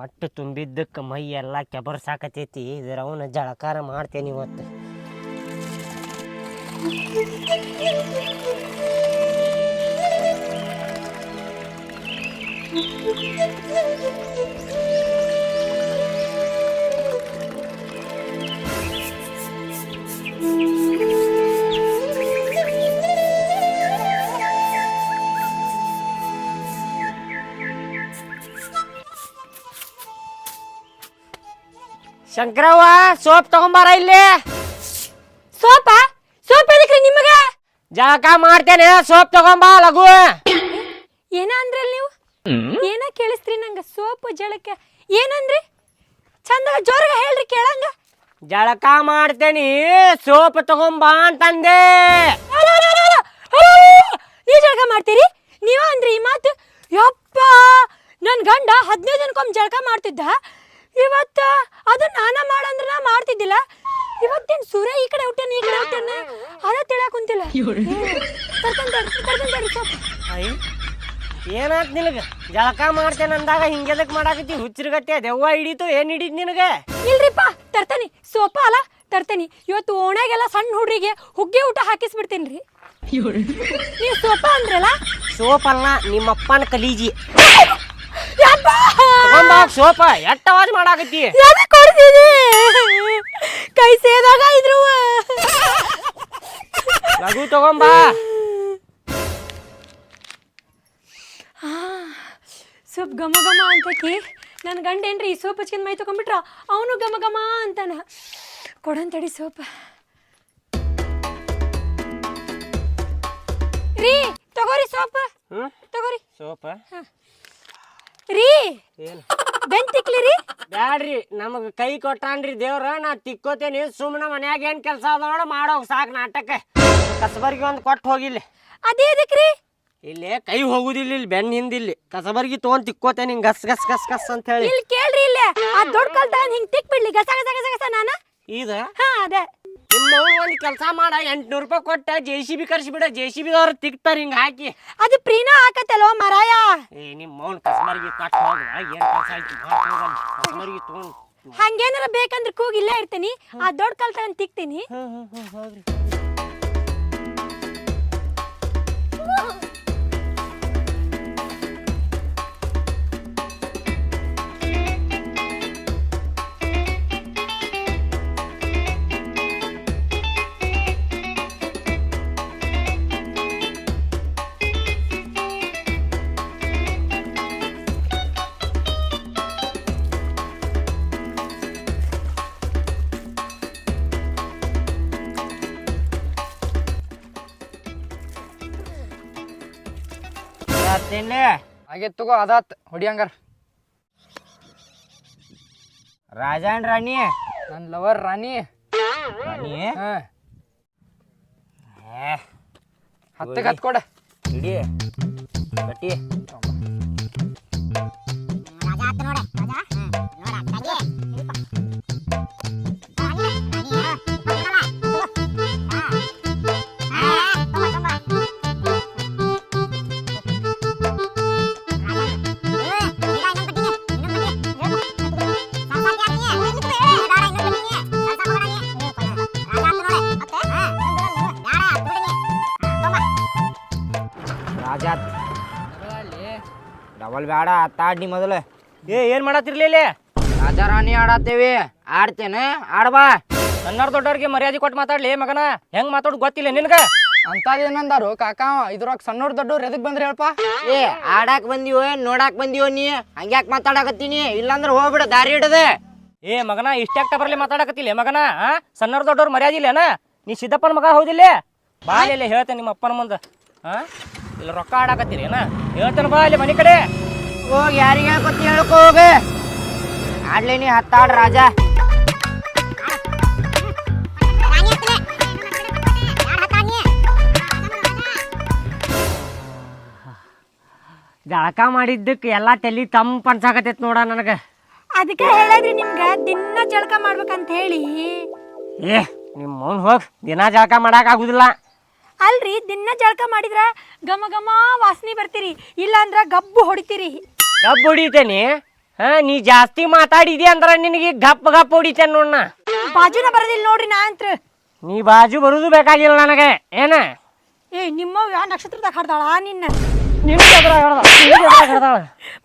ಹೊಟ್ಟೆ ತುಂಬಿದ್ದಕ್ಕೆ ಮೈ ಎಲ್ಲ ಕೆಬರ್ಸಾಕತೈತಿ. ಇದ್ರ ಅವನ ಜಳಕಾರ ಮಾಡ್ತೇನೆ ಇವತ್ತು. ಶಂಕರವ್ವ ಸೋಪ್ ತಗೊಂಬಾರ ಇಲ್ಲಿ. ಸೋಪ? ಸೋಪ್ ಎದಕ್ರಿ ನಿಮಗ? ಜಳಕ ಮಾಡ್ತೇನೆ ಸೋಪ್ ತಗೊಂಬಾ ಲಘು. ಏನ ನೀವು? ಏನ ಕೇಳಿಸ್ತ್ರಿ ನಂಗ ಸೋಪ್ ಜಳಕ? ಏನಂದ್ರಿ ಚಂದ ಜೋರಾಗ ಹೇಳ್ರಿ ಕೇಳಂಗ. ಜಳಕ ಮಾಡ್ತೇನಿ ಸೋಪ್ ತಗೊಂಬಾ ಅಂತಂದೆ. ನೀ ಜಳಕ ಮಾಡ್ತೀರಿ? ನೀವ ಅಂದ್ರಿ ಈ ಮಾತು? ಯಪ್ಪ ನನ್ ಗಂಡ ಹದಿನೈದು ದಿನಕ್ಕೊಮ್ಮೆ ಜಳಕ ಮಾಡ್ತಿದ್ದ. ಇವತ್ತ? ಅದು ನಾನ ಮಾಡಂದ್ರ ನಾ ಮಾಡ್ತಿದ್ದಿಲ್ಲ. ಇವತ್ತೇನ್ ಸೂರ್ಯ ಈ ಕಡೆ ಹುಟ್ಟಾನ ಈ ಕಡೆ ಹುಟ್ಟಾನ? ಅದ ತಿಳಕ್ ಕುಂತಿಲ್ಲ. ಐ ಏನಾತ್ ನಿನಗ? ಜಳಕ ಮಾಡ್ತೇನೆ ಅಂದಾಗ ಹಿಂಗೆದಕ್ ಮಾಡಾಕತ್ತಿ? ಗಟ್ಟಿ ದೆವ್ವ ಹಿಡೀತು ಏನ್ ಹಿಡೀತ್ ನಿನಗೆ? ಇಲ್ರಿಪ್ಪ ತರ್ತಾನಿ. ಸೋಪ ಅಲ್ಲ ತರ್ತಾನಿ. ಇವತ್ತು ಓಣೆಗೆಲ್ಲ ಸಣ್ಣ ಹುಡ್ರಿಗೆ ಹುಗ್ಗಿ ಊಟ ಹಾಕಿಸ್ಬಿಡ್ತೇನ್ರಿ. ನೀವು ಸೋಪ ಅಂದ್ರಲ್ಲ? ಸೋಪ ಅಲ್ಲ ನಿಮ್ಮಪ್ಪನ ಕಲೀಜಿ. ಯಪ್ಪ! ತಗೊಂಬಾ ಸೋಪ ಎಟ್ಟ ಅವಾಜ್ ಮಾಡಾಕತ್ತಿ? ಯಾವ್ದು ಕೊಡ್ತಿದಿ ಕೈ ಸೇದಾಗ ಇದ್ರು. ಲಘು ತಗೊಂಬಾ. ಸೋಪ್ ಘಮ ಘಮ ಅಂತಕಿ. ನನ್ನ ಗಂಡ ಏನ್ರಿ ಈ ಸೋಪ್ ಹಚ್ಕೊಂಡ್ ಮೈ ತಗೊಂಡ್ಬಿಟ್ರ ಅವನು ಘಮ ಘಮ ಅಂತಾನ. ಕೊಡಂತಡಿ ಸೋಪ್. ರೀ ತಗೋರಿ ಸೋಪ್. ತಗೋರಿ. ಸೋಪ? ರೀ? ಏನು? ಬೆನ್ ತಿಕ್ಲಿ ರೀ ಬ್ಯಾಡ್ರಿ ನಮಗ್ ಕೈ ಕೊಟ್ಟಾನ್ರಿ ದೇವ್ರ ನಾ ತಿಕ್ಕೋತೇನಿ ಸುಮ್ಮನೆ ಮನ್ಯಾಗ ಏನ್ ಕೆಲಸ ಅದ ಮಾಡೋ ಸಾಕ್ ನಾಟಕ. ಕಸಬರ್ಗಿ ಒಂದ್ ಕೊಟ್ಟು ಹೋಗಿಲ್ಲ. ಅದೇ ರೀ ಇಲ್ಲಿ ಕೈ ಹೋಗುದಿಲ್ಲ ಇಲ್ಲಿ ಬೆನ್ನ ಹಿಂದಿಲ್ಲಿ. ಕಸಬರ್ಗಿ ತೊಗೊಂಡ್ ತಿಕ್ಕೋತೇನೆ ಹಿಂಗ್ ಗಸ್ ಗಸ್ ಗಸ್ ಗಸ್ ಅಂತ ಹೇಳಿ. ಇಲ್ಲಿ ಕೇಳ್ರಿ ಇಲ್ಲೇ ಆ ದೊಡ್ಡ ಕಲ್ತ ಹಿಂಗ್ ತಿಕ್ ಬಿಡ್ಲಿ ಗಸ ಗಸ ಗಸ ಗಸ ನಾನ? ಇದ? ಹಾ ಅದೇ. ನಿಮ್ಮ ಒಂದ್ ಕೆಲಸ ಮಾಡ ಎಂಟ್ನೂರು ರೂಪಾಯಿ ಕೊಟ್ಟ ಜೆ ಸಿ ಬಿ ಕರ್ಸಿ ಬಿಡ ಜೆ ಸಿ ಬಿ ಅವ್ರು ತಿಕ್ತಾರ ಹಿಂಗ್ ಹಾಕಿ. ಅದು ಪ್ರೀನಾ ಹಾಕತ್ತಲ್ವ ಮರಾಯ ಏ ನಿಮ್ಮ ಮೌನ್ ಕಸ್ಮರಿಗೆ ಕಟ್ ಹೋಗ ಏನ್ ಕೆಲಸ ಆಯ್ತು? ಕಸ್ಮರಿಗೆ ತೊಗೊಂಡ್ ಹಂಗೇನಾರ ಬೇಕಂದ್ರೆ ಕೂಗಿ ಇಲ್ಲೇ ಇರ್ತೀನಿ. ಆ ದೊಡ್ಡ ಕಲ್ತಾನ ತಿಕ್ತೀನಿ. ಹ್ಮ್ ಹ್ಮ್ ಹ್ಮ್ ಹೋಗ್ರಿ. ತಿನ್ಲಿ. ಆಗೈತ್ ತಗೋ ಅದಾತ್ ಹೊಡಿಯಂಗಾರ ರಾಜಾನ್ ರಾಣಿ. ನನ್ನ ಲವರ್ ರಾಣಿ. ರಾಣಿ? ಹಾ. ಏ, ಹತ್ತಕ್ಕೆ ಹತ್ ಕೊಡ ಇಡಿ. ಕಟ್ಟಿ. ರಾಜ ಡಬಲ್ ಬೇಡ ಅತ್ತಾಡ್ನಿ ಮೊದಲು. ಏ ಏನ್ ಮಾಡತ್ತಿರ್ಲಿಲ್ಲೇ ರಾಜಾರಾಣಿ ರಾಜಾ ರಾಣಿ ಆಡತ್ತೇವಿ ಆಡ್ತೇನೆ ಆಡ್ಬಾ ಸಣ್ಣ ದೊಡ್ಡವ್ರಿಗೆ ಮರ್ಯಾದೆ ಕೊಟ್ಟು ಮಾತಾಡ್ಲಿ ಮಗನ? ಹೆಂಗ್ ಮಾತಾಡ್ ಗೊತ್ತಿಲ್ಲ ನಿನ್ಗ? ಅಂತದೇನಂದಾರು ಕಾಕ? ಇದ್ರಾಗ ಸಣ್ಣವ್ರ ದೊಡ್ಡವ್ರು ಎದಕ್ ಬಂದ್ರಿ ಹೇಳಪ್ಪ? ಏ ಆಡಾಕ್ ಬಂದಿವೋ ನೋಡಾಕ್ ಬಂದಿವೋ ನೀ? ಹಂಗ್ಯಾಕ್ ಮಾತಾಡಕತ್ತೀನಿ? ಇಲ್ಲಾಂದ್ರೆ ಹೋಗ್ಬಿಡ ದಾರಿ ಹಿಡದೆ. ಏ ಮಗನ ಇಷ್ಟಾಕ್ಟ ಬರ್ಲಿ ಮಾತಾಡಕತ್ತಿಲ್ಲ ಮಗನ? ಸಣ್ಣವ್ರ ದೊಡ್ಡವ್ರ ಮರ್ಯಾದೆ ಇಲ್ಲ ನೀ ಸಿದ್ದಪ್ಪನ ಮಗ ಹೌದಿಲ್ಲ? ಬಾಲಿ ಹೇಳ್ತೇನೆ ನಿಮ್ಮ ಅಪ್ಪನ ಮುಂದೆ. ಹಾ ಇಲ್ಲ ರೊಕ್ಕ ಆಡಾಕತ್ತೀರಿ ಏನ? ಹೇಳ್ತೇನೆ ಬಾ ಇಲ್ಲಿ ಮನೆ ಕಡೆ. ಹೋಗ್ ಯಾರಿಗೆ ಹೇಳ್ಕೊತಿ ಹೇಳಕ್ ಹೋಗಿ. ಆಡ್ಲಿ ನೀ ಹತ್ತಾಡ್ ರಾಜ. ಜಳಕ ಮಾಡಿದ್ದಕ್ಕೆ ಎಲ್ಲಾ ತಲಿ ತಂಪು ಅನ್ಸಾಕತೈತ್ ನೋಡ ನನಗ. ಅದಕ್ಕೆ ಹೇಳಿದ್ರಿ ನಿಮ್ಗೆ ದಿನ ಜಳಕ ಮಾಡ್ಬೇಕಂತ ಹೇಳಿ. ಏ ನಿಮ್ಮ ಮೌನ್ ಹೋಗ್ ದಿನ ಜಳಕ ಮಾಡಕ್ ಆಗುದಿಲ್ಲ. ಅಲ್ರಿ ದಿನ ಜಳಕ ಮಾಡಿದ್ರ ಘಮ ಘಮ ವಾಸನೆ ಬರ್ತೀರಿ ಇಲ್ಲಾಂದ್ರ ಗಬ್ಬು ಹೊಡಿತೀರಿ. ಡಬ್ ಹೊಡಿತೇನಿ. ಹಾ ನೀ ಜಾಸ್ತಿ ಮಾತಾಡಿದಿ ಅಂದ್ರ ನಿನಗೆ ಗಪ್ ಗಪ್ ಹೊಡಿತೇನೆ ನೋಡ್ನ ಬಾಜುನ ಬರದಿಲ್ಲ ನೋಡ್ರಿ ನಾ ಅಂತ. ನೀ ಬಾಜು ಬರುದು ಬೇಕಾಗಿಲ್ಲ ನನಗೆ. ಏನ? ಏ ನಿಮ್ಮ ಯಾವ ನಕ್ಷತ್ರದಾಗ ಹಾಡ್ದಾಳ? ನಿನ್ನ. ನಿನಗೆ ಎದುರಾಗ್ ಹಿಡ್ದಾಳ, ನಿನಗೆ ಎದುರಾಗ್ ಹಿಡ್ದಾಳ.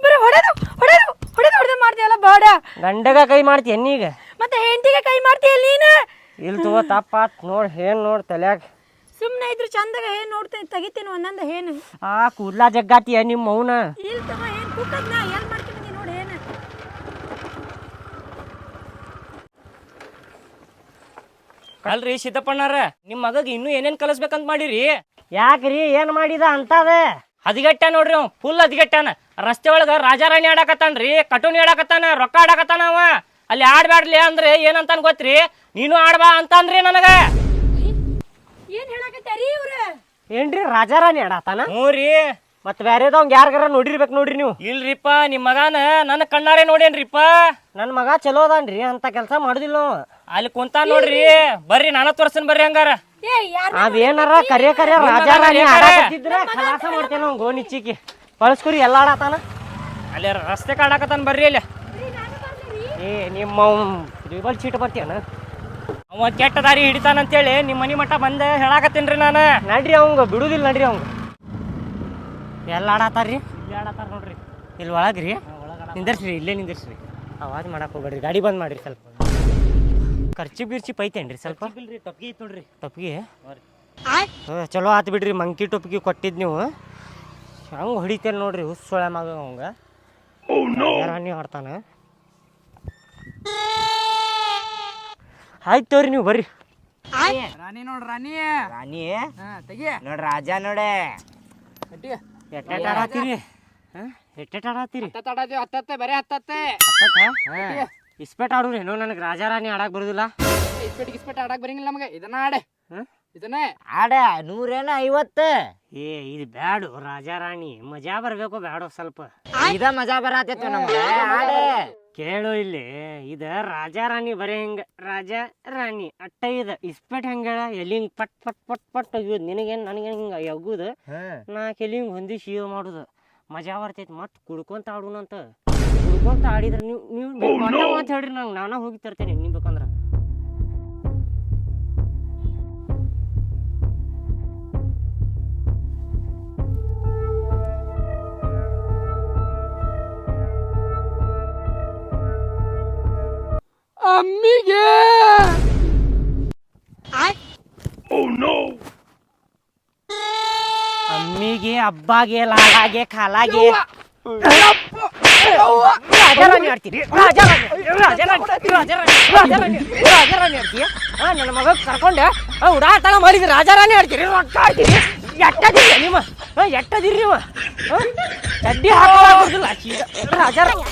ಬರೀ ಹೊಡೆದು ಹೊಡೆದು ಹೊಡೆದು ಹೊಡೆದು ಮಾಡ್ತೀಯಲ್ಲ ಬೇಡ. ಗಂಡಗ ಕೈ ಮಾಡ್ತಿ ನೀಗ ಮತ್ತೆ ಹೆಂಡತಿಗೆ ಕೈ ಮಾಡ್ತೀಯಲ್ಲ ನೀನು? ಇಲ್ಲಿ ತಗೋ ತಪ್ಪಾತ್ ನೋಡ್ ಏನ್ ನೋಡ್ ತಲ್ಯಾಗ. ಸುಮ್ಮನೆ ಇದ್ರ ಚಂದಾಗ ಏನ್ ನೋಡ್ತೇನೆ ತೆಗಿತೀನಿ ಒಂದೊಂದು ಏನು? ಆ ಕೂದ್ಲಾ ಜಗ್ಗಾತಿಯ ನಿಮ್ಮ ಮೌನ? ಇಲ್ಲಿ ತಗ ಏನು ನಾ ಏನು ಮಾಡ್ತೀನಿ ನೋಡಿ ಏನು? ಅಲ್ರಿ ಸಿದ್ದಪ್ಪಣ್ಣಾರ ನಿಮ್ಮ ಮಗಗೆ ಇನ್ನೂ ಏನೇನ್ ಕಲಿಸ್ಬೇಕಂತ ಮಾಡಿರಿ? ಯಾಕ್ರಿ ಏನ್ ಮಾಡಿದ ಅಂತದ? ಹದಿಗೆಟ್ಟ ನೋಡ್ರಿ ಅವ್ ಫುಲ್ ಹದಿಗೆಟ್ಟಾನ. ರಸ್ತೆ ಒಳಗ ರಾಜಾರಾಣಿ ಆಡಾಕತ್ತಾನ್ರಿ ಕಟೂನಿ ಆಡಾಕತ್ತಾನ ರೊಕ್ಕ ಆಡಾಕತ್ತಾನ ಅವ. ಅಲ್ಲಿ ಆಡ್ಬ್ಯಾಡ್ಲಿ ಅಂದ್ರೆ ಏನಂತಾನ ಗೊತ್ತ್ರಿ? ನೀನು ಆಡ್ಬಾ ಅಂತಂದ್ರಿ ನನಗ. ಇವ್ರು? ಏನ್ರಿ ರಾಜಾರಾಣಿ ಅಡತಾನ? ಹ್ಞೂ ರೀ. ಮತ್ ಬ್ಯಾರೆದವಂಗ ಯಾರಿಗಾರ ನೋಡಿರ್ಬೇಕು ನೋಡ್ರಿ ನೀವು. ಇಲ್ರಿಪ್ಪ ನಿಮ್ಮ ಮಗನ ನನ್ನ ಕಣ್ಣಾರೆ ನೋಡೇನ್ರಿಪ್ಪ? ನನ್ನ ಮಗ ಚಲೋ ಅದಾನ್ರಿ ಅಂತ ಕೆಲಸ ಮಾಡುದಿಲ್ಲ ಅಲ್ಲಿ ಕುಂತ ನೋಡ್ರಿ. ಬರ್ರಿ ನಾನ ತೋರ್ಸನ್ ಬರ್ರಿ ಹಂಗಾರ. ಏ ಯಾರು ಅದೇನಾರ ಕರೆ ಕರೆ ರಾಜಾರಾಣಿ ಆಡಾಕತ್ತಿದ್ರ ಖಲಾಸ ಮಾಡ್ತೇನೆ ಅವ್ನು ಗೋನಿಚ್ಚಿಗೆ ಬಳಸ್ಕೊರಿ ಎಲ್ಲ ಆಡತಾನ ಅಲ್ಲಿ ರಸ್ತೆ ಕಾಡಾಕತ್ತಾನ ಬರ್ರಿ ಅಲ್ಲಿ. ಏ ನಿಮ್ಮ ರಿಬಲ್ ಚೀಟ್ ಬರ್ತೀಯನ? ಅವ ಕೆಟ್ಟ ದಾರಿ ಹಿಡಿತಾನಂತೇಳಿ ನಿಮ್ಮ ಮನೆ ಮಟ್ಟ ಬಂದೆ ಹೇಳಾಕತ್ತೀನ್ರಿ ನಾನು. ನಡ್ರಿ ಅವಂಗ ಬಿಡುದಿಲ್ಲ ನಡ್ರಿ ಅವಂಗ. ಎಲ್ಲ ಆಡತಾರ್ರಿ ಇಲ್ಲಿ ಆಡತಾರ ನೋಡ್ರಿ. ಇಲ್ಲಿ ಒಳಗ್ರಿ? ನಿಂದರ್ಸ್ರಿ ಇಲ್ಲೇ ನಿಂದರ್ಸ್ರಿ. ಅವಾಜ್ ಮಾಡಕ್ ಹೋಗ್ಬೇಡ್ರಿ ಗಾಡಿ ಬಂದ್ ಮಾಡ್ರಿ ಸ್ವಲ್ಪ. ಖರ್ಚು ಬಿರ್ಚಿ ಪೈತೇನ್ರಿ ಸ್ವಲ್ಪ? ಟೊಪ್ಗಿ ಐತ್ ನೋಡ್ರಿ. ಟೊಪ್ಗಿ? ಚಲೋ ಆತ್ ಬಿಡ್ರಿ ಮಂಕಿ ಟೊಪ್ಗಿ ಕೊಟ್ಟಿದ್ ನೀವು. ಹಂಗೆ ಹೊಡಿತೇನೆ ನೋಡ್ರಿ ಹುಸ್ಸೊಳ ಮಗ ಅವಂಗ. ರಾಣಿ ಆಡ್ತಾನ ಆಯ್ತು ತೋರಿ ನೀವು ಬರ್ರಿ. ರಾಣಿ ನೋಡ್ ರಾಣಿ. ರಾಣಿ. ಹಾ ತೆಗಿ ನೋಡ್ ರಾಜ ನೋಡೆ. ಕಟ್ಟಿ. ಎಟ್ಟೆಟ್ ಆಡತ್ತೀರಿ ಹಾಂ? ಎಟ್ಟೆಟ್ ಹತ್ತತ್ತೆ ಬರೀ ಹತ್ತತ್ತೆ. ಹತ್ತತ್ತ? ಇಸ್ಪೆಟ್ ಆಡ್ರಿ ಏನೋ ನನಗೆ ರಾಜಾರಾಣಿ ಆಡಕ್ ಬರುದಿಲ್ಲ. ಇಸ್ಪೆಟ್ ಗಿಸ್ಪೆಟ್ ಆಡಕ್ಕೆ ಬರಂಗಿಲ್ಲ ನಮಗೆ. ಇದನ್ನ ಆಡೆ. ಹಾಂ? ಇದನ್ನೇ. ಆಡೆ ನೂರೇನ ಐವತ್ತು. ಏ ಇದು ಬ್ಯಾಡು ರಾಜಾರಾಣಿ ಮಜಾ ಬರಬೇಕು ಬ್ಯಾಡು ಸ್ವಲ್ಪ. ಇದ ಮಜಾ ಬರತೈತಿ ನಮ್ಗೆ. ಆಡೆ. ಕೇಳು ಇಲ್ಲಿ. ಇದ ರಾಜಾರಾಣಿ ಬರೇ ಹಿಂಗ ರಾಜ ರಾಣಿ ಅಟ್ಟ ಇದ. ಇಸ್ಪೆಟ್ ಹೆಂಗ ಎಲ್ಲಿ ಹಿಂಗ್ ಪಟ್ ಪಟ್ ಪಟ್ ಪಟ್ ತೆಗಿಯೋದು ನಿನಗೇನ್ ನನಗೆ ಹಿಂಗ ಎಗ್ಗುದ? ನಾ ಎಲ್ಲಿ ಹಿಂಗೆ ಹೊಂದಿ ಶಿವ ಮಾಡುದು. ಮಜಾ ಬರ್ತೈತಿ. ಮತ್ತೆ ಕುಡ್ಕೊಂತ ಆಡುನಂತ. ಕುಡ್ಕೊಂತ ಆಡಿದ್ರ ನೀವು ನೀವು ಮಾತಾಡ್ರಿ ಹೇಳ್ರಿ ನಂಗೆ. ನಾನ ಹೋಗಿ ತರ್ತೇನೆ ನೀವು ಅಮ್ಮಿಗೆ ಅಮ್ಮಿಗೆ ಹಬ್ಬಾಗೆ ಲಾಡಾಗೆ ಕಾಲಾಗೆ ರಾಜಾರಾಣಿ ಆಡ್ತೀರಿ. ರಾಜಾರಾಣಿ ರಾಜಾರಾಣಿ ರಾಜಾರಾಣಿ ರಾಜಾರಾಣಿ ರಾಜಾರಾಣಿ ಆಡ್ತೀಯ? ಹಾ ನನ್ನ ಮಗ ಕರ್ಕೊಂಡೆ ಉಡಾಟನ ಮಾಡಿದ್ರಿ ರಾಜಾರಾಣಿ ಆಡ್ತೀರಿ. ರೊಕ್ಕ ಆಡ್ತೀರಿ ಎಟ್ಟದಿರಿ ನಿಮ್ಮ? ಎಟ್ಟದಿರಿ ನೀವು? ಚಡ್ಡಿ ಹಾಕೋದಿಲ್ಲ ರಾಜಾರಾಣಿ.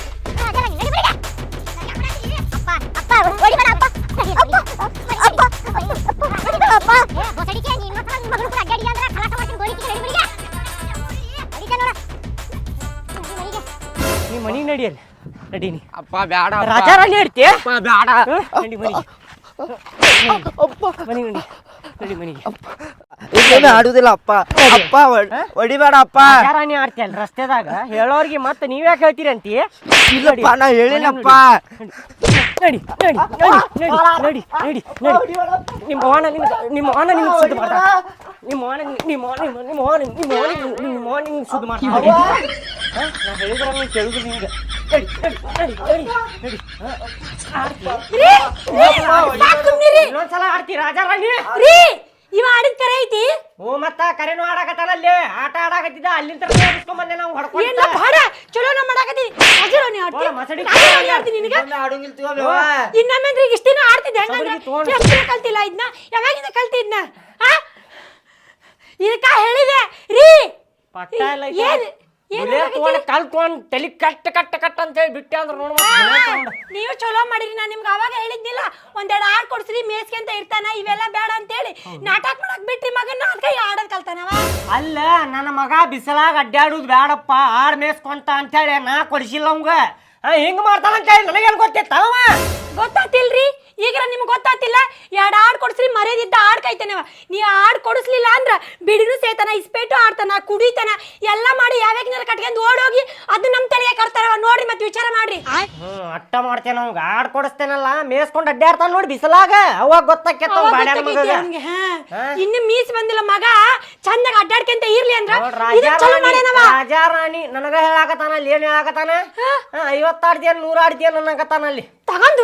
ನೀ ಮನಿಗೆ ನಡಿಯಲ್ಲಿ ನಡೀನಿ ಅಪ್ಪ ಅಪ್ಪ. ರಾಜಾರಾಣಿ ಆಡ್ತೀಯ ಅಪ್ಪ ಬ್ಯಾಡ. ನಡಿ ಮನಿಗೆ. ಮನಿಗೆ ನಡಿ. ನಡಿ ಮನಿಗೆ. ಇದನ್ನ ಆಡುದಿಲ್ಲ ಅಪ್ಪ. ಅಪ್ಪ ಹೊಡಿಬೇಡ ಅಪ್ಪ. ರಾಜಾರಾಣಿ ಆಡ್ತೀಯಲ್ಲ ರಸ್ತೆದಾಗ. ಹೇಳೋರ್ಗೆ ಮತ್ತೆ ನೀವ್ಯಾಕೆ ಹೇಳ್ತೀರಿ ಅಂತೀ? ಇಲ್ಲಪ್ಪ ನಾ ಹೇಳಿನಪ್ಪ ನಡಿ ನಡಿ ನಡಿ ನಡಿ ನಡಿ ನಡಿ ನೋಡಿ ನಿಮ್ಮ ಅವನ ನಿಮ್ಗೆ ನಿಮ್ಮ ಅವನ ನಿಮ್ಗೆ ಸುದ್ದಿ ಮಾಡ್ತಾ ನಿಮ್ಮ ಅವನ ನಿಮ್ಮ ನಿಮ್ಮ ನಿಮ್ಮ ಅವನ ನಿಮ್ಮ ಅವನ ನಿಮ್ಮ ಅವನ ನಿಮ್ಗೆ ಸುದ್ದಿ ಮಾಡ್ತಾ ನಾ ಹೇಳಿದ್ರೆ ನೀವು ಕೇಳಿದ್ರು ನಿಮ್ಗೆ ನಡಿ ನಡಿ ನಡಿ ನಡಿ? ಆಡ್ತೀಯ? ಇನ್ನೊಂದ್ಸಲ ಆಡ್ತಿ ರಾಜಾರಾಣಿ ರೀ ಇವ ಆಡಿದ ಕರೆ ಐತಿ? ಓ ಮತ್ತ ಕರೆನೂ ಆಡಾಕತ್ತಾನ ಅಲ್ಲಿ. ಆಟ ಆಡಾಕತ್ತಿದ್ದ ಅಲ್ಲಿಂದ ತರ್ಸ್ಕೊಂಡ್ ಬಂದೆ ನಾವು ಏನ್ ಚಲೋ ನಾ ರಾಜರಾಣಿ ಆಡ್ತಿ? ಹೋಳ, ಮಸಡಿ ಆಡ್ತೀನಿ. ನಿನಗೆ? ಆಡುಂಗಿಲ್ ತಗೋಬೇವ ಇನ್ನೊಮ್ಮೆ ಇಷ್ಟ ದಿನ ಆಡ್ತಿದ್ದೆ. ಹಂಗಂದ್ರೆ ಸಬರ್ಗಿ ತಗೊಂಡ್- ಎಷ್ಟು ಕಲ್ತಿಲ್ಲ ಇದನ್ನ ಯಾವಾಗಿಂದ ಕಲ್ತಿದ್ನ ಆ? ಇದಕ್ಕ ಹೇಳಿದೆ. ರೀ. ಪಟ್ಟ ಎಲ್ಲ ಏನ್ ಏನ್? ತಗೊಂಡ್ ಕಲ್ ತಗೊಂಡ್ ತಲಿ ಕಟ್ಟ ಕಟ್ಟ ಕಟ್ಟ ಅಂತ ಹೇಳಿ ಬಿಟ್ಟೆ ಅಂದ್ರೆ ನೋಡ್ ನೀವು ಚಲೋ ಮಾಡಿರಿ ನಾನು ನಿಮ್ಗೆ ಅವಾಗ ಹೇಳಿದ್ನಿಲ್ಲ ಒಂದೆರಡು ಆಡ್ ಕೊಡ್ಸ್ರಿ ಮೇಸ್ಗೆ ಅಂತ ಇರ್ತಾನ ಇವೆಲ್ಲ ಬೇಡ ಅಂತೇಳಿ ನಾಟಕ ಮಾಡಕ್ ಬಿಟ್ರಿ ಮಗನ ಅದಕ್ಕೆ ಆಡೋದ್ ಕಲ್ತಾನವ? ಅಲ್ಲ ನನ್ನ ಮಗ ಬಿಸಿಲಾಗ ಅಡ್ಡಾಡುದು ಬೇಡಪ್ಪ ಆಡ್ ಮೇಸ್ಕೊಂತ ಅಂತೇಳಿ ನಾ ಕೊಡಿಸಿಲ್ಲ ಅವಂಗ. ಹಿಂಗ್ ಮಾಡ್ತಾನ ಅಂತೇಳಿ ನನಗೇನ್ ಗೊತ್ತಿತ್ತ ಅವ ಗೊತ್ತಾತಿಲ್ರಿ ಈಗ ನಿಮ್ಗೆ ಗೊತ್ತಾತಿಲ್ಲ ಎರಡು ಆಡ್ ಕೊಡಿಸ್ರಿ ಮರ್ಯಾದಿದ್ದ ಆಡ್ ಕಾಯ್ತಾನವ ನೀ ಆಡ್ ಕೊಡಿಸ್ಲಿಲ್ಲ ಅಂದ್ರ ಬಿಡಿನೂ ಸೇತಾನ ಇಸ್ಪೇಟು ಆಡ್ತಾನ ಕುಡಿತಾನ ಎಲ್ಲ ಮಾಡಿ ಯಾವ್ಯಾಗ ಕಟ್ಕೊಂಡು ಓಡೋಗಿ ಅದು ನಮ್ಮ ತಲೆಗೆ ಕರ್ತಾರವ ನೋಡ್ರಿ ಮತ್ತೆ ವಿಚಾರ ಮಾಡ್ರಿ. ಹ್ಮ್ ಅಟ್ಟ ಮಾಡ್ತೇನೆ ಅವ್ಗ. ಆಡ್ ಕೊಡಿಸ್ತೇನಲ್ಲ ಮೇಸ್ಕೊಂಡು ಅಡ್ಡಾಡ್ತಾನ ನೋಡಿ ಬಿಸಲಾಗ. ಅವಾಗ ಗೊತ್ತಾಕೇತ ಅವಾಗ ಗೊತ್ತಾಗೈತಿ ಅವ್ನಿಗೆ, ಹಾ. ಇನ್ನು ಮೀಸ್ ಬಂದಿಲ್ಲ ಮಗ ಚಂದಾಗ ಅಡ್ಡಾಡ್ಕೊಂತ ಇರ್ಲಿ ಅಂದ್ರ ಇದು ಚಲೋ ರಾಣಿ ಮಾಡ್ಯಾನವ. ರಾಜಾ ರಾಣಿ ನನಗ ಹೇಳಾಕತ್ತಾನ ಅಲ್ಲಿ ಏನ್ ಹೇಳಾಕತ್ತಾನ? ಐವತ್ತಾಡ್ದೇನ್ ನೂರಾಡ್ತೀಯನ್ ಅನ್ನಕತ್ತಾನ ಅಲ್ಲಿ? ತಗೊಂಡು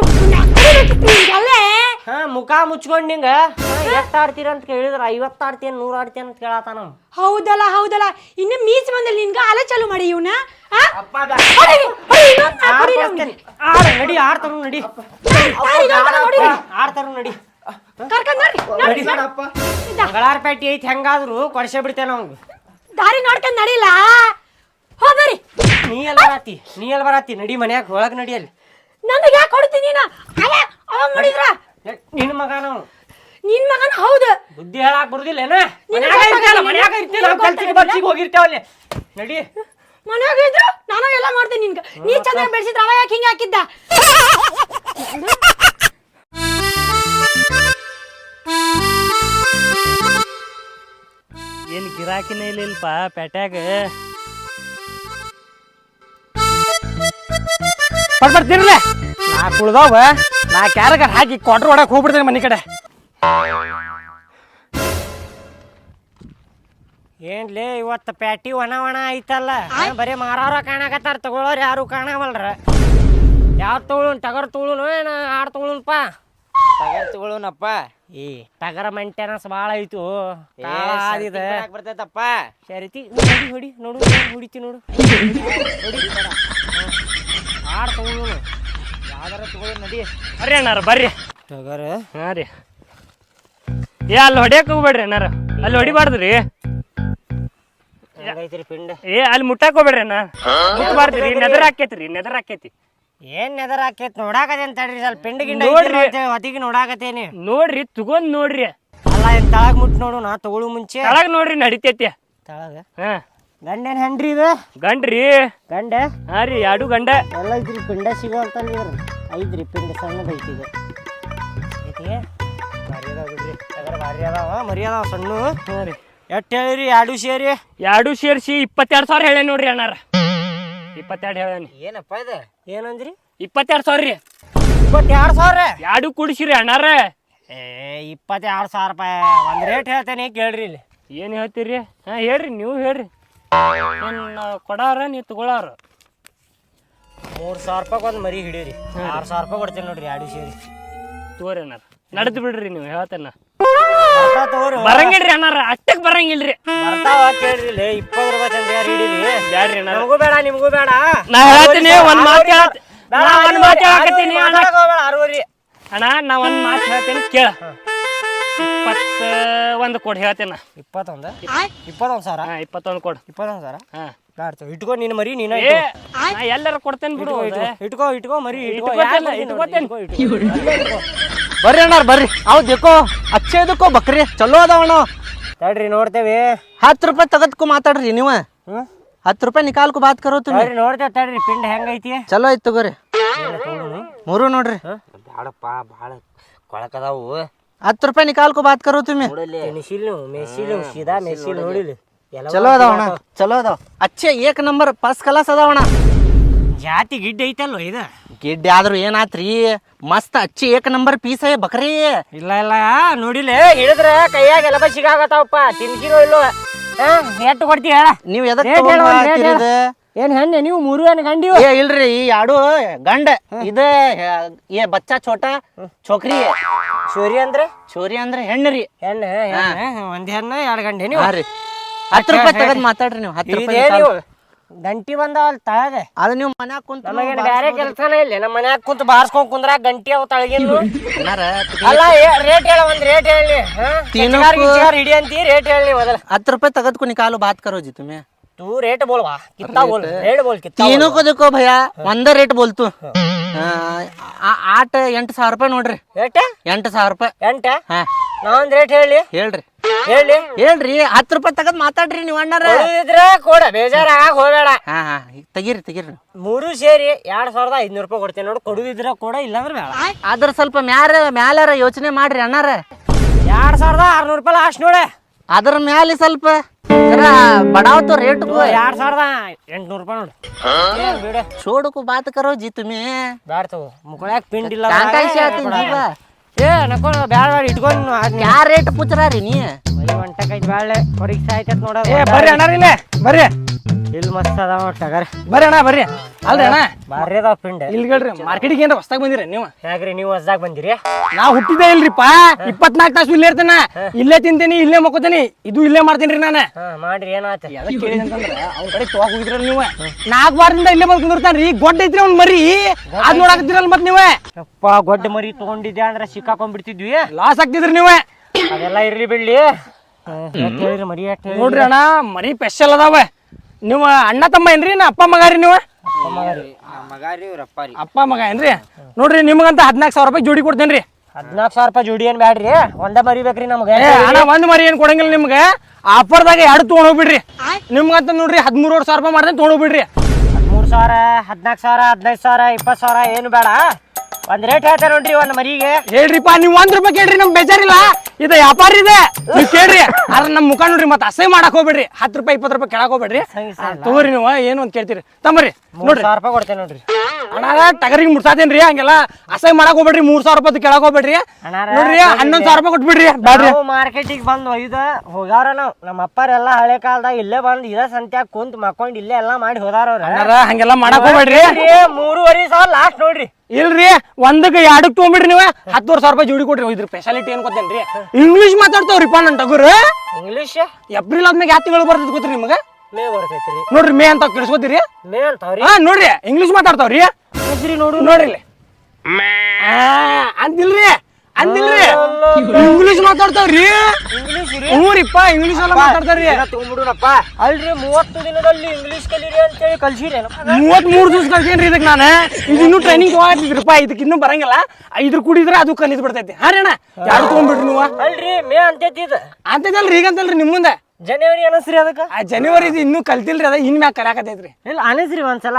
ಅಲ್ಲೇ? ಹಾ ಮುಖ ಮುಚ್ಕೊಂಡ್ ನಿಂಗ. ಎಷ್ಟ್ ಆಡ್ತೀರ ಅಂತ ಕೇಳಿದ್ರ. ಐವತ್ತಾಡ್ತೀಯನ್ ಆಡ್ತೀಯ ಅಂತ ಕೇಳತ್ತಾನ ಹೌದಲ್ಲ ಹೌದಲ್ಲ. ಇನ್ನು ಮೀಸ್ ಬಂದಿಲ್ಲ ನಿನ್ಗ ಅಲೆ ಚಾಲು ಮಾಡಿ ಇವನ ನಡಿ ಆಡ್ತಾರ ನಡಿ. ಆಡ್ತಾರ ನಡಿ. ಮಂಗಳಾರಪೇಟೆ ಐತಿ ಹೆಂಗಾದ್ರು ಕೊಡ್ಸೇ ಬಿಡ್ತೇನೆ ಅವ್ನು ದಾರಿ ನೋಡ್ಕೊಂಡ್ ನಡಿಲ್ಲ? ಹೋಗ್ಬರಿ ನೀ ಎಲ್ಲ ಬರತ್ತಿ ನೀ ಎಲ್ಲಿ ಬರತ್ತಿ ನಡಿ ಮನ್ಯಾಗ ಒಳಗ್ ನಡಿ ಅಲ್ಲಿ. ನನಗೆ ಯಾಕೆ ಕೊಡ್ತೀನಿ ನೀನ? ಅವ ಅವ ಮಾಡಿದ್ರ? ನಿನ್ನ ಮಗ ನಿನ್ನ ನಿನ್ ಮಗನ? ಹೌದು. ಬುದ್ಧಿ ಹೇಳಕ್ ಬರುದಿಲ್ಲ ಏನ? ಮನ್ಯಾಗ ಗೊತ್ತಾಗಲ್ಲ, ಮನ್ಯಾಗ ಕೆಲ್ಸಕ್ಕೆ ನಡಿ. ಮನ್ಯಾಗ ಇದ್ರು ನಾನು ಎಲ್ಲ ಮಾಡ್ತೀನಿ ನಿನ್ಗ. ನೀ ಚೆನ್ನಾಗಿ ಬೆಳೆಸಿದ್ರ ಅವ ಯಾಕೆ ಹಿಂಗೆ ಹಾಕಿದ್ದ? ಏನ್ ಗಿರಾಕಿನೇ ಇಲ್ಲಿಲ್ಪ ಪೇಟ್ಯಾಗ? ಬಟ್ ಬರ್ತೀರಲ್ಲ ನಾ ಕುಳ್ದಾವ ನಾ ಕ್ಯಾರಕ ಹಾಕಿ ಕ್ವಾಟ್ರ್ ಹೊಡಕ್ ಹೋಗ್ಬಿಡ್ತೀನಿ ಮನೆ ಕಡೆ ಏನ್ಲೇ ಇವತ್ತು ಪ್ಯಾಟಿ ಒಣ ಒಣ ಐತಲ್ಲ ಬರೀ ಮಾರೋರ ಕಾಣಕತ್ತಾರ ತಗೊಳ್ಳೋರು ಯಾರು ಕಾಣವಲ್ರ ಯಾವ ತಗೊಳುನ್ ಟಗರ್ ತಗೊಳುನು ಏನ ಆಡ್ ತಗೊಳುನ್ಪ ತಗರ್ ತಗೊಳುನಪ್ಪ ಈ ಟಗರ ಮೇಂಟೆನೆನ್ಸ್ ಭಾಳ ಐತು ಬರ್ತೈತಪ್ಪ ಸರಿತಿ ಹೊಡಿ ಹೊಡಿ ನೋಡು ಹೊಡಿತಿ ನೋಡು ಹೊಡಿ ಆಡ್ ತಗೊಳು ಯಾವ್ದಾರ ತಗೊಳು ನಡಿ. ಬರ್ರಿ ಅಣ್ಣಾರ ಬರ್ರಿ. ಟಗರ್ ಹಾಂ ರೀ. ಏ ಅಲ್ಲಿ ಹೊಡ್ಯಕ್ ಹೋಗ್ಬೇಡ್ರಿ ಅಣ್ಣಾರ. ಅಲ್ಲಿ ಹೊಡಿಬಾರ್ದ್ರಿ. ಹೆಂಗೈತ್ರಿ ಪಿಂಡ? ಏ ಅಲ್ಲಿ ಮುಟ್ಟಾಕ್ ಹೋಗ್ಬೇಡ್ರಿ ಅಣ್ಣ. ರೀ ನೆದರ್ ಹಾಕೈತ್ರಿ ನೆದರ್ ಹಾಕೈತಿ. ಏನ್ ನೆದರ್ ಹಾಕೈತ್? ನೋಡಾಕತ್ತೇನ್ ತಡ್ರಿ ಸ್ವಲ್ಪ ಪಿಂಡ ಗಿಂಡ ನೋಡ್ರಿ. ಹೊತ್ತಿಗೆ ನೋಡಾಕತ್ತೇನಿ. ನೋಡ್ರಿ ತಗೊಂಡ್ ನೋಡ್ರಿ. ಅಲ್ಲ ಏನ್ ತಳಗ್ ಮುಟ್ ನೋಡು ನಾ ತಗೊಳು ಮುಂಚೆ. ಕೆಳಗ್ ನೋಡ್ರಿ ನಡಿತೈತಿ. ತಳಗ? ಹಾ. ಗಂಡೇನ್ ಹೆಂಡ್ರಿ ಇದು? ಗಂಡ್ರಿ? ಗಂಡ? ಹಾ ರೀ ಎರಡು ಗಂಡ? ಎಲ್ಲ ಇದ್ರಿ ಪಿಂಡ ಸಿಗುವಂತ ನೀರು ಐದ್ರಿ ಪಿಂಡ ಸಣ್ಣ ಐತಿ ಇದು. ಐತಿಗೆ ಭಾರಿ ಅದಾವ ಬಿಡ್ರಿ. ಟಗರ್ ಭಾರಿ ಅದಾವ ಮರಿ ಅದಾವ ಸಣ್ಣ. ಹಾ ರೀ. ಎಷ್ಟು ಹೇಳಿರಿ? ಎರಡು ಸೇರಿ? ಎರಡು ಸೇರಿಸಿ ಇಪ್ಪತ್ತೆರಡು ಸಾವಿರ ಹೇಳಿ ನೋಡ್ರಿ ಅಣ್ಣಾರ. ಇಪ್ಪತ್ತೆರಡು ಹೇಳನಿ ಏನಪ್ಪ ಇದು? ಏನಂದ್ರಿ? ಇಪ್ಪತ್ತೆರಡು ಸಾವಿರ ರೀ. ಇಪ್ಪತ್ತೆರಡು ಸಾವಿರ? ಎರಡು ಕುಡಿಸಿರಿ ಅಣ್ಣಾರ? ಏ ಇಪ್ಪತ್ತೆರಡು ಸಾವಿರ ರೂಪಾಯಿ. ಒಂದು ರೇಟ್ ಹೇಳ್ತೇನೆ ಕೇಳ್ರಿ ಇಲ್ಲಿ. ಏನು ಹೇಳ್ತೀರಿ? ಹಾ ಹೇಳ್ರಿ ನೀವು ಹೇಳ್ರಿ. ಕೊಡಾರ ನೀವು ತಗೊಳಾರ. ಮೂರ್ ಸಾವಿರ ರೂಪಾಯಿ ಒಂದ್ ಮರಿ ಹಿಡೀರಿ. ಆರು ಸಾವಿರ ರೂಪಾಯಿ ಕೊಡ್ತೀನಿ ನೋಡ್ರಿ ಎರಡು ಸೇರಿ. ತಗೋರಿ ಅಣ್ಣ ನಡೆದು ಬಿಡ್ರಿ ನೀವು ಹೇಳ್ತೇನ ಬರಂಗಿಲ್ರಿ ಅಣ್ಣ ಅಷ್ಟಕ್ ಬರಂಗಿಲ್ರಿ. ಬರ್ತಾವ ಕೇಳ್ರಿ ಇಲ್ಲಿ ಇಪ್ಪತ್ತು ರೂಪಾಯಿ ಚಂದ ಯಾರು ಹಿಡೀರಿ. ಬ್ಯಾಡ್ರಿ ಅಣ್ಣಾರ. ನಮಗೂ ಬೇಡ ನಿಮಗೂ ಬೇಡ. ನಾ ಹೇಳ್ತೀನಿ ಒಂದ್ ಮಾತು ಹೇಳತ್ ನಾ ಒಂದ್ ಮಾತು ಹೇಳಕತ್ತೀನಿ ಅಣ್ಣ. ಅರವರಿ ಅಣ್ಣ ನಾ ಒಂದ್ ಮಾತು ಹೇಳ್ತೀನಿ ಕೇಳ. ಇಪ್ಪತ್ತ ಒಂದು ಕೊಡು ಹೇಳ್ತೇನೆ. ಇಪ್ಪತ್ತೊಂದು? ಇಪ್ಪತ್ತೊಂದು ಸಾವಿರ? ಇಪ್ಪತ್ತೊಂದು ಕೊಡು. ಇಪ್ಪತ್ತೊಂದು ಸಾವಿರ? ಹಾಂ. ನಾಡ್ತು ಇಟ್ಕೋ ನೀನು ಮರಿ ನೀನ ಏ ಕೊಡ್ತೇನೆ ಬಿಡು ಇದು ಇಟ್ಕೋ ಇಟ್ಕೋ ಮರಿ ಇಟ್ಕೋ. ಯಾರ್ನ ಇಟ್ಕೋತೇನೆ ಬರ್ರಿ ಅಣ್ಣ ಬರ್ರಿ. ಅವ್ ದೇಕೋ ಅಚ್ಚೇದಕ್ಕೋ ಬಕ್ರಿ. ಚಲೋ ಅದಾವಣ್ಣ ತಡ್ರಿ ನೋಡ್ತೇವೆ. ಹತ್ತು ರೂಪಾಯಿ ತಗದ್ಕು ಮಾತಾಡ್ರಿ ನೀವು. ಹತ್ತು ರೂಪಾಯಿ ನಿಕಾಲ್ಕು ಬಾತ್ ಕರೋತು ನೋಡ್ತೇವೆ ತಡ್ರಿ. ಪಿಂಡ್ ಹೆಂಗೈತಿ? ಚಲೋ ಐತಿ ತಗೋರಿ. ಮೂರು ನೋಡ್ರಿ. ಬ್ಯಾಡಪ್ಪ ಭಾಳ ಕೊಳಕದಾವು ಹತ್ತು ರೂಪಾಯಿ ಕಾಲ್ಕು ಬಾತ್ ಕರೋ ತುಮಿ ಚಲೋ ಅದಾವ ಚಲೋ ಅದಾವ. ಅಚ್ಚೆ ಏಕ್ ನಂಬರ್ ಫಸ್ಟ್ ಕ್ಲಾಸ್ ಅದಾವಣ ಜಾತಿ ಗಿಡ್ಡ ಐತಲ್ಲ ಇದ? ಗಿಡ್ಡ ಆದ್ರೂ ಏನಾತ್ರಿ? ಮಸ್ತ್ ಅಚ್ಚಿ ಏಕ್ ನಂಬರ್ ಪೀಸ್ ಏ ಬಕ್ರಿ. ಇಲ್ಲ ಇಲ್ಲ ನೋಡಿಲ್ಲ. ಹಿಡಿದ್ರೆ ಕೈಯಾಗ ಎಲ್ಲ ಸಿಗಾಗತ್ತಾವಪ್ಪ ತಿನ್ಕಿರೋ ಇಲ್ಲೋ. ಕೊಡ್ತೀವಿ ಕೊಡ್ತೀಯ ನೀವು ಎದಕ್ಕೆ ಏನ್ ಹೆಣ್ಣೆ ನೀವು ಮೂರು ಏನ್ ಗಂಡಿವ ಇಲ್ರಿ ಈ ಯಾಡು ಗಂಡ. ಇದ ಏ ಬಚ್ಚಾ ಛೋಟಾ ಚೋಕ್ರಿ ಶೂರಿ ಅಂದ್ರೆ? ಶೂರಿ ಅಂದ್ರೆ ಹೆಣ್ಣ್ರಿ ಹೆಣ್ಣ ಒಂದ್ ಹೆಣ್ಣ ಎರಡು ಗಂಡೆ ನೀವು? ಹಾಂ ರೀ. ಹತ್ತು ರೂಪಾಯಿ ತಗದ್ ಮಾತಾಡ್ರಿ ನೀವು ಹತ್ತು ರೂಪಾಯಿ ಗಂಟಿ ಬಂದಾವಲ್ ತಳಗ ಅದು ನೀವು ಮನ್ಯಾಗ ಕುಂತ ನಮಗೇನ್ ಬ್ಯಾರೆ ಕೆಲ್ಸನೇ ಇಲ್ಲ ನಮ್ಮ ಮನ್ಯಾಗ ಕುಂತ ಬಾರ್ಸ್ಕೊಂಡ್ ಕುಂದ್ರ ಗಂಟಿ ಅವ್ ತಳಗಿನ ಅಲ್ಲ ರೇಟ್ ಹೇಳ ಒಂದ್ ರೇಟ್ ಹೇಳಿ. ಹಿಡಿ ಅಂತೀ ರೇಟ್ ಹೇಳಿ ಮೊದಲ. ಹತ್ತು ರೂಪಾಯಿ ತಗದ್ ಕುನಿ ಕಾಲು ಬಾತ್ ಕರೋಜಿ ತುಮಿ. तू रेट बोल वा कितना बोल रेट बोल कितना तीनों को देखो भैया ಒಂದ ರೇಟ್ ಬೋಲ್ತು ಆ, ಆಟ ಎಂಟು ಸಾವಿರ ರೂಪಾಯಿ ನೋಡ್ರಿ ರೇಟ್ ಎಂಟು ಸಾವಿರ ರೂಪಾಯಿ ಎಂಟ ಹಾ ನಾ ಒಂದ್ ರೇಟ್ ಹೇಳಿ ಹೇಳ್ರಿ ಹೇಳಿ ಹೇಳ್ರಿ ಹತ್ತು ರೂಪಾಯಿ ತಗದ್ ಮಾತಾಡ್ರಿ ನೀವು ಅಣ್ಣಾರ ಕೊಡುದಿದ್ರ ಕೊಡ ಬೇಜಾರಾಗ ಹೋಗ್ಬೇಡ ಹಾ ಹಾ ಈಗ ತೆಗೀರಿ ತೆಗೀರಿ ಮೂರು ಸೇರಿ ಎರಡ್ ಸಾವಿರದ ಐದ್ನೂರು ರೂಪಾಯಿ ಕೊಡ್ತೀನಿ ನೋಡು ಕೊಡುದಿದ್ರ ಕೊಡ ಇಲ್ಲಾಂದ್ರೆ ಬೇಡ ಆದ್ರ ಸ್ವಲ್ಪ ಮ್ಯಾರ ಮ್ಯಾಲಾರ ಯೋಚನೆ ಮಾಡ್ರಿ ಅಣ್ಣಾರ ಎರಡ್ ಸಾವಿರದ ಆರ್ನೂರು ರೂಪಾಯಿ ಲಾಸ್ಟ್ ನೋಡೆ ಅದ್ರ ಮ್ಯಾಲೆ ಸ್ವಲ್ಪ ಜರ ಬಡಾವತ್ತು ರೇಟ್ ಎರಡ್ ಸಾವಿರದ ಎಂಟ್ನೂರು ರೂಪಾಯಿ ನೋಡು ಏನ್ ಬಿಡ छोड़को बात करो जी तुम्हें ಬ್ಯಾಡ ತಗೋ ಮುಕೊಳ್ಯಾಕ ಪಿಂಡ್ ಇಲ್ಲ ಕಾಂಕ ಇಸಿ ಆತೀನಿ ಜೀವ ಏ ನಕ್ಕೊಂಡು ಬ್ಯಾಡ ಬ್ಯಾಡ ಇಟ್ಕೊಂಡು क्या रेट पूछ रहा री नी ಮೈ ಒಂಟಕೈತಿ ಬ್ಯಾಳೆ ಪರೀಕ್ಷೆ ಆಯ್ತತ್ ನೋಡ ಏ ಬರ್ರಿ ಅಣ್ಣ ಇಲ್ಲೇ ಬರ್ರಿ ಇಲ್ಲಿ ಮಸ್ತ್ ಅದಾವ ಟಗರ್ ಬರ್ರಿ ಅಣ್ಣ ಬರ್ರಿ. ಅಲ್ರಿ ಅಣ್ಣ. ಬಾರಿ ಅದಾವ ಫ್ರೆಂಡ್ ಇಲ್ಲಿ ಕೇಳ್ರಿ ಮಾರ್ಕೆಟಿಗೆ ಏನ್ರ ಹೊಸ್ದಾಗ ಬಂದಿರಿ ನೀವು? ಹೇಗ್ರಿ ನೀವು ಹೊಸ್ದಾಗ ಬಂದಿರಿ? ನಾವು ಹುಟ್ಟಿದ್ದೆ ಇಲ್ರಿಪ್ಪ. ಇಪ್ಪತ್ನಾಲ್ಕು ತಾಸು ಇಲ್ಲೇ ಇರ್ತೇನೆ. ಇಲ್ಲೇ ತಿಂತೀನಿ ಇಲ್ಲೇ ಮಕ್ಕೋತೀನಿ. ಇದು ಇಲ್ಲೇ ಮಾಡ್ತೀನಿ ರೀ ನಾನು. ಮಾಡ್ರಿ ಅಂತಂದ್ರೆ ಅವ್ನ ಕಡೆ ತೋಗ ನೀವು. ನಾಲ್ಕು ವಾರದಿಂದ ಇಲ್ಲೇ ಬಂದು ಕುಂದಿರ್ತಾನ್ರಿ ಗೊಡ್ಡ ಐತ್ರಿ ಅವ್ನ ಮರಿ. ಅದ್ ನೋಡಾಕತ್ತೀರಲ್ಲ ಮತ್ ನೀವೇ. ಯಪ್ಪ ಗೊಡ್ಡ ಮರಿ ತಗೊಂಡಿದ್ದೆ ಅಂದ್ರೆ ಸಿಕ್ಕಾಕೊಂಡ್ಬಿಡ್ತಿದ್ವಿ? ಲಾಸ್ ಆಗ್ತಿದ್ರಿ ನೀವೇ. ಅದೆಲ್ಲ ಇರ್ಲಿ ಬಿಡ್ಲಿ. ಮರಿ ನೋಡ್ರಿ ಅಣ್ಣ ಮರಿ ಸ್ಪೆಷಲ್ ಅದಾವ. ನೀವು ಅಣ್ಣ ತಮ್ಮ ಏನ್ರಿ? ನಾ ಅಪ್ಪ ಮಗ ರೀ ನೀವು? ಅಪ್ಪ ಮಗ ಏನ್ರಿ? ನೋಡ್ರಿ ನಿಮ್ಗಂತ ಹದಿನಾಲ್ಕು ಸಾವಿರ ರೂಪಾಯಿ ಜೋಡಿ ಕೊಡ್ತೇನೆ ರೀ ಹದ್ನಾಲ್ಕು ಸಾವಿರ ರೂಪಾಯಿ ಜೋಡಿ ಏನ್ ಬ್ಯಾಡ್ರಿ? ಒಂದ ಮರಿಬೇಕ್ರಿ ನಮ್ಗೆ. ಅಣ್ಣ ಒಂದ್ ಮರಿ ಏನ್ ಕೊಡಂಗಿಲ್ಲ ನಿಮ್ಗೆ. ಆಫರ್ದಾಗ ಎರಡು ತೊಗೊಂಡ್ ಹೋಗ್ಬಿಡ್ರಿ. ನಿಮ್ಗಂತ ನೋಡ್ರಿ ಹದಿಮೂರು ಸಾವಿರ ರೂಪಾಯಿ ಮಾಡ್ದೆ ತೊಗೊಂಡ್ ಹೋಗ್ಬಿಡ್ರಿ. ಹದಿಮೂರು ಸಾವಿರ ಹದಿನಾಲ್ಕು ಸಾವಿರ ಹದಿನೈದು ಸಾವಿರ ಇಪ್ಪತ್ತು ಸಾವಿರ ಏನು ಬೇಡ. ಒಂದ್ ರೇಟ್ ಹೇಳ್ತಾರೆ ನೋಡ್ರಿ ಒಂದ್ ಮರಿಗೆ. ಹೇಳ್ರಿಪ್ಪ ನೀವು ಒಂದ್ ರೂಪಾಯಿ ಕೇಳ್ರಿ ನಮ್ಗೆ ಬೇಜಾರಿಲ್ಲ. ಇದು ವ್ಯಾಪಾರ ಇದೆ. ನೀವು ಕೇಳ್ರಿ. ಅದ್ರ ನಮ್ ಮುಖ ನೋಡ್ರಿ ಮತ್ತೆ ಅಸಹ್ಯ ಮಾಡಕ್ ಹೋಗ್ಬೇಡ್ರಿ. ಹತ್ತು ರೂಪಾಯಿ ಇಪ್ಪತ್ತು ರೂಪಾಯಿ ಕೆಳಗ ಹೋಗ್ಬೇಡ್ರಿ. ತಗೋರಿ ನೀವು ಏನು ಅಂತ ಕೇಳ್ತೀರಿ. ತಮ್ಮರಿ ಮೂರು ನೋಡ್ರಿ. ಸಾವಿರ ರೂಪಾಯಿ ಕೊಡ್ತೇನೆ ನೋಡ್ರಿ. ಅಣ್ಣ ಟಗರಿಗೆ ಮುಟ್ಸಾತೇನ್ರಿ? ಹಂಗೆಲ್ಲ ಅಸಹ್ಯ ಮಾಡಕ್ ಹೋಗ್ಬೇಡ್ರಿ. ಮೂರ್ ಸಾವಿರ ರೂಪಾಯಿ ಕೆಳಗ ಹೋಗ್ಬೇಡ್ರಿ. ನೋಡ್ರಿ ಹನ್ನೊಂದು ಸಾವಿರ ರೂಪಾಯಿ ಕೊಟ್ಬಿಡ್ರಿ. ಬ್ಯಾಡ್ರಿ. ಮಾರ್ಕೆಟಿಗೆ ಬಂದು ಒಯ್ದ ಹೋಗ್ಯಾರ ನಾವು. ನಮ್ಮ ಅಪ್ಪಾರೆಲ್ಲ ಹಳೆ ಕಾಲದಾಗ ಇಲ್ಲೇ ಬಂದು ಇರ ಸಂತ್ಯಾಗ ಕುಂತ ಮಕ್ಕೊಂಡ್ ಇಲ್ಲೇ ಎಲ್ಲಾ ಮಾಡಿ ಹೋದಾರ ಅವ್ರ. ಹಂಗೆಲ್ಲ ಮಾಡಕ್ ಹೋಗ್ಬೇಡ್ರಿ. ಮೂರುವರೆ ಸಾವಿರ ಲಾಸ್ಟ್ ನೋಡ್ರಿ. ಇಲ್ರಿ ಒಂದಕ್ಕೆ ಎರಡಕ್ಕೆ ತೊಗೊಂಬಿಡ್ರಿ ನೀವು. ಹತ್ತುವರೆ ಸಾವಿರ ರೂಪಾಯಿ ಜೋಡಿ ಕೊಡ್ರಿ ಇದ್ರ ಸ್ಪೆಷಾಲಿಟಿ ಏನ್ ಗೊತ್ತೇನ್ರಿ? ಇಂಗ್ಲೀಷ್ ಮಾತಾಡ್ತಾವ್ರಿಪ್ಪ ನನ್ನ ಟಗುರು. ಇಂಗ್ಲಿಷ್ ಏಪ್ರಿಲ್ ಆದ್ಮೇಲೆ ಯಾವ ತಿಂಗಳು ಬರ್ತೈತಿ ಗೊತ್ತ್ರಿ ನಿಮ್ಗೆ? ಮೇ ಬರ್ತೈತಿ ನೋಡ್ರಿ ಮೇ ಅಂತ ಕೇಳಿಸ್ಕೊತೀರಿ ಮೇ ಅಂತಾವ್ರಿ? ಹಾ ನೋಡ್ರಿ ಇಂಗ್ಲಿಷ್ ಮಾತಾಡ್ತಾವ್ರಿ. ನೋಡ್ರಿ ನೋಡು. ನೋಡ್ರಿ ಅಂತಿಲ್ರಿ. ಅಂದಿಲ್ರಿ? ಇಂಗ್ಲಿಷ್ ಮಾತಾಡ್ತಾವ್ರಿ ಊರಿಪ್ಪ ಇಂಗ್ಲೀಷ್ ಎಲ್ಲ ಮಾತಾಡ್ತಾರ್ರಿ ತಗೊಂಡ್ಬಿಡುನಪ್ಪ ಅಲ್ರಿ ಮೂವತ್ತು ದಿನದಲ್ಲಿ ಇಂಗ್ಲಿಷ್ ಕಲೀರಿ ಅಂತೇಳಿ ಕಲ್ಸಿರಿ ಮೂವತ್ ಮೂರು ದಿವಸ ಕಲ್ಸೇನ್ರಿ ಇದಕ್ಕೆ ನಾನು ಇದು ಇನ್ನೂ ಟ್ರೈನಿಂಗ್ ತಗೋತಿದ್ರಿಪ್ಪ ಇದಕ್ಕೆ ಇನ್ನೂ ಬರಂಗಿಲ್ಲ ಇದ್ರ ಕುಡಿದ್ರೆ ಅದು ಕಲಿದ್ ಬಿಡ್ತೈತಿ ಹಾ ರೀ ಅಣ್ಣ ಯಾರು ತಗೊಂಡ್ಬಿಡ್ರಿ ನೀವು ಅಲ್ರಿ ಮೇ ಅಂತೈತಿ ಇದು ಈಗ ಅಂತಲ್ರಿ ನಿಮ್ಮ ಮುಂದೆ ಜನವರಿ ಅನಸ್ರಿ ಅದಕ್ಕೆ ಆ ಜನವರಿ ಇದು ಇನ್ನೂ ಕಲ್ತಿಲ್ರಿ ಅದ ಇನ್ ಮ್ಯಾಗ ಕರಾಕತೈತ್ರಿ ಇಲ್ಲ ಅನಸ್ರಿ ಒಂದ್ಸಲ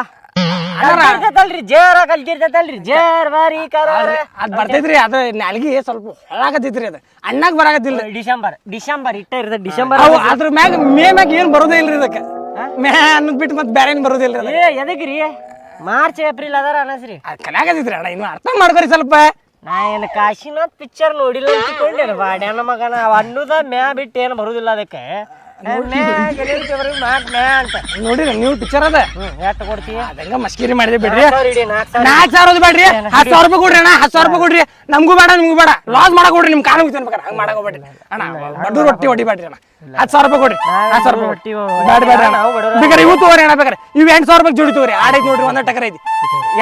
ಕಲ್ತಿರ್ತೈತಲ್ರಿ ಜೇರ ಕಲ್ತಿರ್ತೈತಲ್ರಿ ಜೇರ್ ಬಾರಿ ಅದ್ ಬರ್ತೈತ್ರಿ ಅದ ನಾಲ್ಗಿ ಸ್ವಲ್ಪ ಹೊಳಾಕತೈತ್ರಿ ಅದ. ಅಣ್ಣಾಗ ಬರಾಗತ್ತಿಲ್ಲ ಡಿಸೆಂಬರ್ ಡಿಸೆಂಬರ್ ಇಟ್ಟ ಇರ್ತದ ಡಿಸೆಂಬರ್ ಅವು ಅದ್ರ ಮ್ಯಾಗ ಮೇ ಮ್ಯಾಗ ಏನ್ ಬರೋದೇ ಇಲ್ರಿ ಇದಕ್ಕೆ. ಮೇ ಅನ್ನೋದ್ ಬಿಟ್ಟು ಮತ್ತೆ ಬೇರೆ ಏನ್ ಬರೋದಿಲ್ರಿ ಅದ ಏ ಎದಕ್ರಿ? ಮಾರ್ಚ್ ಏಪ್ರಿಲ್ ಅದಾರ ಅನಸ್ರಿ. ಅದ್ ಕಲ್ಯಾಕತೈತ್ರಿ ಅಣ್ಣ ಇನ್ನು ಅರ್ಥ ಮಾಡ್ಕೊರಿ ಸ್ವಲ್ಪ. ನಾ ಏನು ಕಾಶಿನಾಥ್ ಪಿಕ್ಚರ್ ನೋಡಿಲ್ಲ ಅಂತಿಕೊಂಡೇನು ಬಾಡ್ಯಾನ ಮಗನ ಅನ್ನೋದ ಮ್ಯಾ ಬಿಟ್ಟು ಏನು ಬರುದಿಲ್ಲ ಅದಕ್ಕೆ. ನೋಡಿರಿ ನೀವು ಪಿಕ್ಚರ್ ಅದ. ಹ್ಞೂ ಎಷ್ಟು ಕೊಡ್ತೀವಿ ಅದಂಗ ಮಸ್ಕಿರಿ ಮಾಡಿದೆ ಬಿಡ್ರಿ. ಸಾವಿರ ಇಡಿ ನಾಲ್ಕು ಸಾವಿರ. ನಾಲ್ಕು ಸಾವಿರದ ಬೇಡ್ರಿ. ಹತ್ತು ಸಾವಿರ ರೂಪಾಯಿ ಕೊಡ್ರಿ ಅಣ್ಣ ಹತ್ತು ಸಾವಿರ ರೂಪಾಯಿ ಕೊಡ್ರಿ. ನಮಗೂ ಬೇಡ ನಿಮ್ಗೂ ಬೇಡ. ಲಾಸ್ ಮಾಡಕ್ ಕೊಡ್ರಿ ನಿಮ್ ಕಾಲು ಮುಗಿತಾನೆ ಬೇಕಾರೆ. ಹಂಗೆ ಮಾಡಕ್ ಹೋಗ್ಬೇಡ್ರಿ. ಅಣ್ಣ ಹೊಡಿಬೇಡ್ರಿ ಅಣ್ಣ. ಹತ್ತು ಸಾವಿರ ರೂಪಾಯಿ ಕೊಡ್ರಿ. ಹತ್ತು ಸಾವಿರ ರೂಪಾಯಿ ರೊಟ್ಟಿ ಕೊಡ್ರಿ. ಬೇಡ ಬೇಡ ಅಣ್ಣ. ಬೇಕಾರೆ ಇವು ತಗೋರಿ ಅಣ್ಣ ಬೇಕಾರೆ. ಇವು ಎಂಟು ಸಾವಿರ ರೂಪಾಯಿ ಜೋಡಿ ತಗೋರಿ. ಆಡೈತಿ ನೋಡ್ರಿ ಒಂದ್ ಟಕರ ಐತಿ.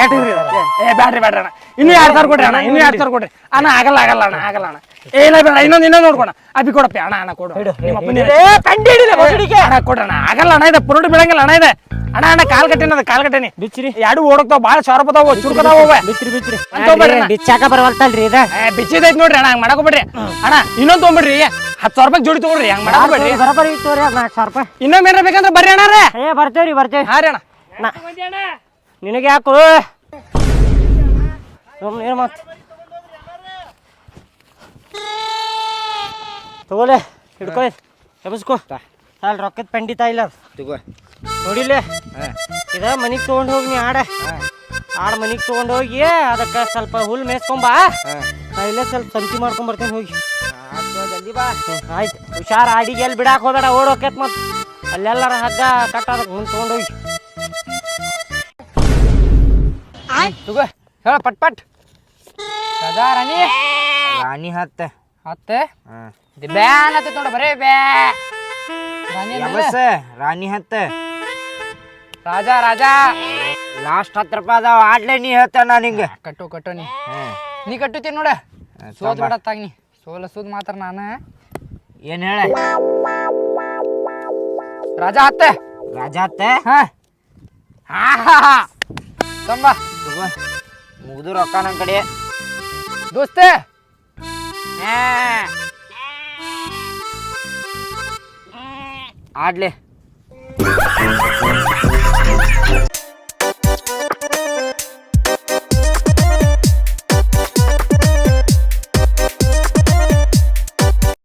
ಏ ಬ್ಯಾಡ್ರಿ ಬೇಡ್ರಿ ಅಣ್ಣ. ಇನ್ನೂ ಎರಡು ಸಾವಿರ ಕೊಡ್ರಿ ಅಣ್ಣ. ಇನ್ನೂ ಎರಡು ಸಾವಿರ ಕೊಡ್ರಿ. ಅಣ್ಣ ಆಗಲ್ಲ ಆಗಲ್ಲ ಅಣ್ಣ ಆಗಲ್ಲ ಅಣ್ಣ. ಏ ಇಲ್ಲ ಬೇಡ ಇನ್ನೊಂದು ಇನ್ನೊಂದು ನೋಡ್ಕೊಣ. ಅಬ್ಬಿ ಕೊಡಪ್ಪ. ಅಣ್ಣ ಅಣ್ಣ ಕೊಡು. ನಿಮ್ಮ ಅಪ್ಪನ ಏ ಪಂಡಿ ಹಿಡಿಲೆ ಬಸಡಿಗೆ ಅಣ್ಣ ಕೊಡ್ರಣ್ಣ ಆಗಲ್ಲ ಅಣ್ಣ ಇದು. ಪುರೋಟಿ ಬೀಳಂಗಿಲ್ಲ ಅಣ್ಣ ಇದೆ. ಅಣ್ಣ ಅಣ್ಣ ಕಾಲ್ ಕಟ್ಟಿನ ಅದು ಕಾಲ್ ಕಟ್ಟಿನಿ. ಬಿಚ್ಚಿರಿ. ಎರಡು ಓಡಕ್ತಾವ ಭಾಳ ಸಾವಿರ ರೂಪಾಯಿ ಚುರುಕದಾವ ಬಿಚ್ಚಿರಿ ಬಿಚ್ಚಿರಿ. ಅಂತ ಅಣ್ಣ. ಬಿಚ್ಚಾಕ ಬರವಲ್ತಲ್ರಿ ಇದ? ಬಿಚ್ಚಿದೈತ್ ನೋಡ್ರಿ ಅಣ್ಣ ಹಂಗ್ ಮಾಡಕೋಬೇಡ್ರಿ. ಅಣ್ಣ ಇನ್ನೊಂದ್ ತೊಗೊಂಬಿಡ್ರಿ. ಹತ್ತು ಸಾವಿರ ರೂಪಾಯಿ ಜೋಡಿ ತಗೊಳ್ರಿ ಹಂಗ್ ಮಾಡಕೋಬೇಡ್ರಿ. ಬರಬರಿ ಇತ್ತವ್ರಿ ನಾಲ್ಕು ಸಾವಿರ ರೂಪಾಯಿ? ಇನ್ನೊಮ್ಮೆ ಏನಾರ ಬೇಕಂದ್ರೆ ಬರ್ರಿ ಅಣ್ಣ ಏ ಬರ್ತೇವ್ರಿ ಬರ್ತೇವ್ರಿ ಹಾ ರೀ ಅಣ್ಣ. ನಿನಗೆ ಯಾಕು ಸುಮ್ಮನೆ ಮತ್ತೆ ತಗೋಲೆ ಹಿಡ್ಕೊ ಎಬಸ್ಕೋ ಸಾಲ್ ರೊಕ್ಕದ ಪಂಡಿತ ಇಲ್ಲ ತಗೋ. ನೋಡಿಲ್ಲ? ಇದ ಮನಿಗೆ ತೊಗೊಂಡು ಹೋಗಿ ನೀ ಆಡ ಆಡ ಮನಿಗೆ ತೊಗೊಂಡು ಹೋಗಿ ಅದಕ್ಕೆ ಸ್ವಲ್ಪ ಹುಲ್ ಮೇಯ್ಸ್ಕೊಂಬಾ ನಾ ಇಲ್ಲೇ ಸ್ವಲ್ಪ ಸಂತಿ ಮಾಡ್ಕೊಂಡ್ ಬರ್ತೇನೆ ಹೋಗಿ. ಜಲ್ದಿ ಬಾ. ಆಯ್ತು. ಹುಷಾರ್ ಆಡಿಗೆ ಎಲ್ಲಿ ಬಿಡಾಕ್ ಹೋಗಬೇಡ ಓಡೋಕೈತ್ ಮತ್ತೆ ಅಲ್ಲೆಲ್ಲಾರ ಹಗ್ಗ ಕಟ್ಟಾದಕ್ಕೆ ಮುಂದೆ ತೊಗೊಂಡೋಗಿ ತಗೋ ಹೇಳ ಪಟ್ ಪಟ್. ರಾಜಾ ರಾಣಿ ಹತ್ತೆ. ಹತ್ತ? ಹತ್ತೆ ಬ್ಯಾನ್ ಹತ್ತೆ ನೋಡ ಬರೇ ಬ್ಯಾ. ರಾಣಿ ಯಾವಸ ರಾಣಿ ಹತ್ತ. ರಾಜ ರಾಜ. ಲಾಸ್ಟ್ ಹತ್ತು ರೂಪಾಯಿ ಅದಾವ ಆಡ್ಲೆ ನೀ ಹೇಳ್ತಾನ ನಿಂಗೆ. ಕಟ್ಟು ಕಟ್ಟು ನೀ. ನೀ ಕಟ್ಟುತ್ತೀನಿ ನೋಡ. ಸೋದ್ ಬಿಡತ್ತಾಗ ನೀ. ಸೋಲ ಸೋದ್ ಮಾತ್ರ ನಾನು. ಏನು ಹೇಳ? ರಾಜ ಹತ್ತೆ. ರಾಜ ಹತ್ತ? ಹಾ. ಹಾ ಹಾ ಹಾ. ತಂಬ ಮುಗ್ದು ರೊಕ್ಕ ನನ್ನ ಕಡೆ. ದೋಸ್ತೆ. ಆಡ್ಲೆ